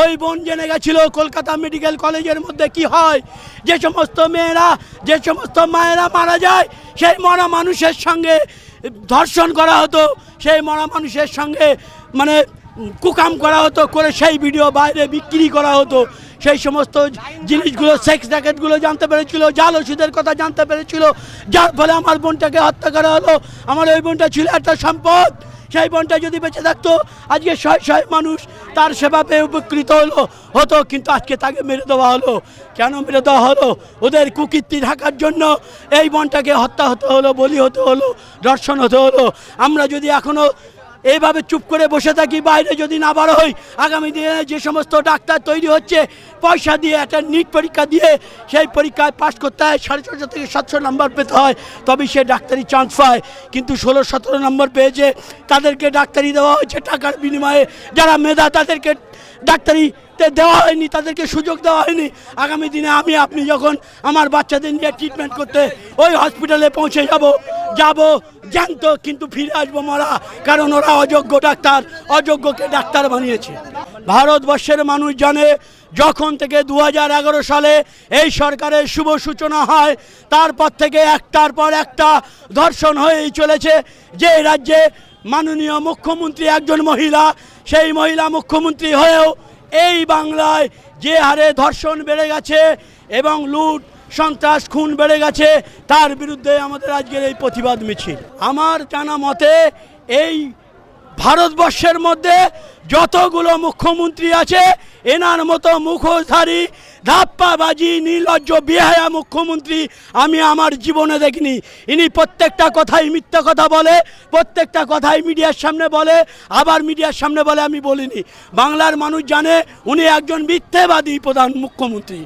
ওই বোন জেনে গেছিল কলকাতা মেডিকেল কলেজের মধ্যে কি হয়? যে সমস্ত মেয়েরা, যে সমস্ত মায়েরা মারা যায়, সেই মরা মানুষের সঙ্গে ধর্ষণ করা হতো, সেই মরা মানুষের সঙ্গে মানে কুকাম করা হতো, করে সেই ভিডিও বাইরে বিক্রি করা হতো। সেই সমস্ত জিনিসগুলো সেক্স র্যাকেটগুলো জানতে পেরেছিল, জাল ওষুধের কথা জানতে পেরেছিল, যার ফলে আমার বোনটাকে হত্যা করা হলো। আমার ওই বোনটা ছিল একটা সম্পদ। সেই বনটা যদি বেঁচে থাকতো, আজকে শয় শয় মানুষ তার সেবা পেয়ে উপকৃত হলো, হতো, কিন্তু আজকে তাকে মেরে দেওয়া হলো। কেন মেরে দেওয়া হলো? ওদের কুকীর্তি থাকার জন্য এই বনটাকে হত্যা হতে হলো, বলি হতে হলো, দর্শন হতে হলো। আমরা যদি এখনও এইভাবে চুপ করে বসে থাকি, বাইরে যদি না বার হই, আগামী দিনে যে সমস্ত ডাক্তার তৈরি হচ্ছে, পয়সা দিয়ে একটা নিট পরীক্ষা দিয়ে সেই পরীক্ষায় পাশ করতে হয়, সাড়ে ছশো থেকে সাতশো নম্বর পেতে হয়, তবেই সে ডাক্তারি চান্স পায়। কিন্তু ষোলো সতেরো নম্বর পেয়েছে, তাদেরকে ডাক্তারি দেওয়া হয়েছে টাকার বিনিময়ে। যারা মেধা, তাদেরকে ডাক্তারি দেওয়া হয়নি, তাদেরকে সুযোগ দেওয়া হয়নি। আগামী দিনে আমি, আপনি যখন আমার বাচ্চাদের নিয়ে ট্রিটমেন্ট করতে ওই হসপিটালে পৌঁছে যাব যাব, জ্যান্ত কিন্তু ফিরে আসব মরা, কারণ ওরা অযোগ্য ডাক্তার, অযোগ্যকে ডাক্তার বানিয়েছে। ভারতবর্ষের মানুষ জানে, যখন থেকে দু হাজার এগারো সালে এই সরকারের শুভ সূচনা হয়, তারপর থেকে একটার পর একটা ধর্ষণ হয়েই চলেছে। যে রাজ্যে মাননীয় মুখ্যমন্ত্রী একজন মহিলা, সেই মহিলা মুখ্যমন্ত্রী হয়েও এই বাংলায় যে হারে ধর্ষণ বেড়ে গেছে এবং লুট সন্ত্রাস খুন বেড়ে গেছে, তার বিরুদ্ধে আমাদের আজকের এই প্রতিবাদ মিছিল। আমার জানা মতে, এই ভারতবর্ষের মধ্যে যতগুলো মুখ্যমন্ত্রী আছে, এনার মতো মুখোশধারী, ধাপ্পাবাজি, নির্লজ্জ, বিহায়া মুখ্যমন্ত্রী আমি আমার জীবনে দেখিনি। ইনি প্রত্যেকটা কথাই মিথ্যা কথা বলে, প্রত্যেকটা কথাই মিডিয়ার সামনে বলে, আবার মিডিয়ার সামনে বলে আমি বলিনি। বাংলার মানুষ জানে, উনি একজন মিথ্যেবাদী প্রধান মুখ্যমন্ত্রী।